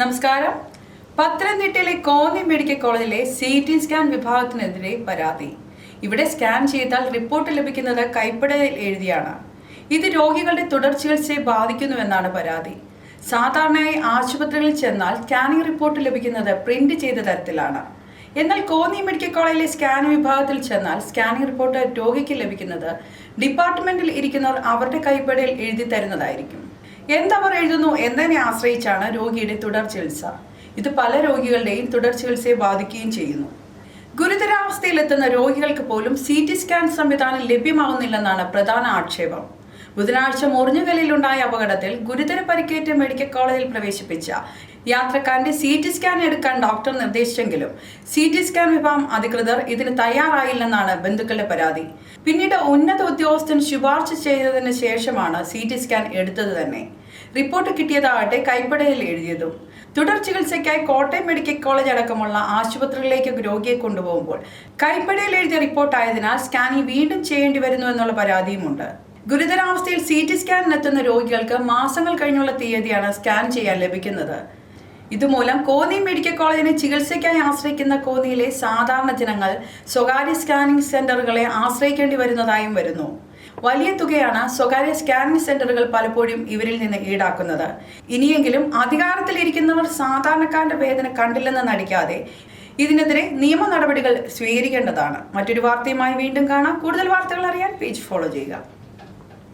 നമസ്കാരം. പത്തനംതിട്ടയിലെ കോന്നി മെഡിക്കൽ കോളേജിലെ സി ടി സ്കാൻ വിഭാഗത്തിനെതിരെ പരാതി. ഇവിടെ സ്കാൻ ചെയ്താൽ റിപ്പോർട്ട് ലഭിക്കുന്നത് കൈപ്പടയിൽ എഴുതിയാണ്. ഇത് രോഗികളുടെ തുടർ ചികിത്സയെ ബാധിക്കുന്നുവെന്നാണ് പരാതി. സാധാരണയായി ആശുപത്രികളിൽ ചെന്നാൽ സ്കാനിംഗ് റിപ്പോർട്ട് ലഭിക്കുന്നത് പ്രിന്റ് ചെയ്ത തരത്തിലാണ്. എന്നാൽ കോന്നി മെഡിക്കൽ കോളേജിലെ സ്കാൻ വിഭാഗത്തിൽ ചെന്നാൽ സ്കാനിംഗ് റിപ്പോർട്ട് രോഗിക്ക് ലഭിക്കുന്നത് ഡിപ്പാർട്ട്മെന്റിൽ ഇരിക്കുന്നവർ അവരുടെ കൈപ്പടയിൽ എഴുതി തരുന്നതായിരിക്കും. എന്തവർ എഴുതുന്നു എന്നതിനെ ആശ്രയിച്ചാണ് രോഗിയുടെ തുടർ ചികിത്സ. ഇത് പല രോഗികളുടെയും തുടർ ചികിത്സയെ ബാധിക്കുകയും ചെയ്യുന്നു. ഗുരുതരാവസ്ഥയിലെത്തുന്ന രോഗികൾക്ക് പോലും സി ടി സ്കാൻ സംവിധാനം ലഭ്യമാകുന്നില്ലെന്നാണ് പ്രധാന ആക്ഷേപം. ബുധനാഴ്ച മുറിഞ്ഞുകലിലുണ്ടായ അപകടത്തിൽ ഗുരുതര പരിക്കേറ്റ മെഡിക്കൽ കോളേജിൽ പ്രവേശിപ്പിച്ച യാത്രക്കാരന്റെ സി ടി സ്കാൻ എടുക്കാൻ ഡോക്ടർ നിർദ്ദേശിച്ചെങ്കിലും സി ടി സ്കാൻ വിഭാഗം അധികൃതർ ഇതിന് തയ്യാറായില്ലെന്നാണ് ബന്ധുക്കളുടെ പരാതി. പിന്നീട് ഉന്നത ഉദ്യോഗസ്ഥൻ ശുപാർശ ചെയ്തതിന് ശേഷമാണ് സി ടി സ്കാൻ എടുത്തത് തന്നെ. റിപ്പോർട്ട് കിട്ടിയതാകട്ടെ കൈപ്പടയിൽ എഴുതിയതും. തുടർ ചികിത്സയ്ക്കായി കോട്ടയം മെഡിക്കൽ കോളേജ് അടക്കമുള്ള ആശുപത്രികളിലേക്ക് രോഗിയെ കൊണ്ടുപോകുമ്പോൾ കൈപ്പടയിൽ എഴുതിയ റിപ്പോർട്ടായതിനാൽ സ്കാനിംഗ് വീണ്ടും ചെയ്യേണ്ടി വരുന്നു എന്നുള്ള പരാതിയുമുണ്ട്. ഗുരുതരാവസ്ഥയിൽ സി ടി സ്കാനിനെത്തുന്ന രോഗികൾക്ക് മാസങ്ങൾ കഴിഞ്ഞുള്ള തീയതിയാണ് സ്കാൻ ചെയ്യാൻ ലഭിക്കുന്നത്. ഇതുമൂലം കോന്നി മെഡിക്കൽ കോളേജിനെ ചികിത്സയ്ക്കായി ആശ്രയിക്കുന്ന കോന്നിയിലെ സാധാരണ ജനങ്ങൾ സ്വകാര്യ സ്കാനിംഗ് സെന്ററുകളെ ആശ്രയിക്കേണ്ടി വരുന്നതായും വരുന്നു. വലിയ തുകയാണ് സ്വകാര്യ സ്കാനിംഗ് സെന്ററുകൾ പലപ്പോഴും ഇവരിൽ നിന്ന് ഈടാക്കുന്നത്. ഇനിയെങ്കിലും അധികാരത്തിലിരിക്കുന്നവർ സാധാരണക്കാരുടെ വേദന കണ്ടില്ലെന്ന് നടിക്കാതെ ഇതിനെതിരെ നിയമ നടപടികൾ സ്വീകരിക്കേണ്ടതാണ്. മറ്റൊരു വാർത്തയുമായി വീണ്ടും കാണാം. കൂടുതൽ വാർത്തകൾ അറിയാൻ പേജ് ഫോളോ ചെയ്യുക.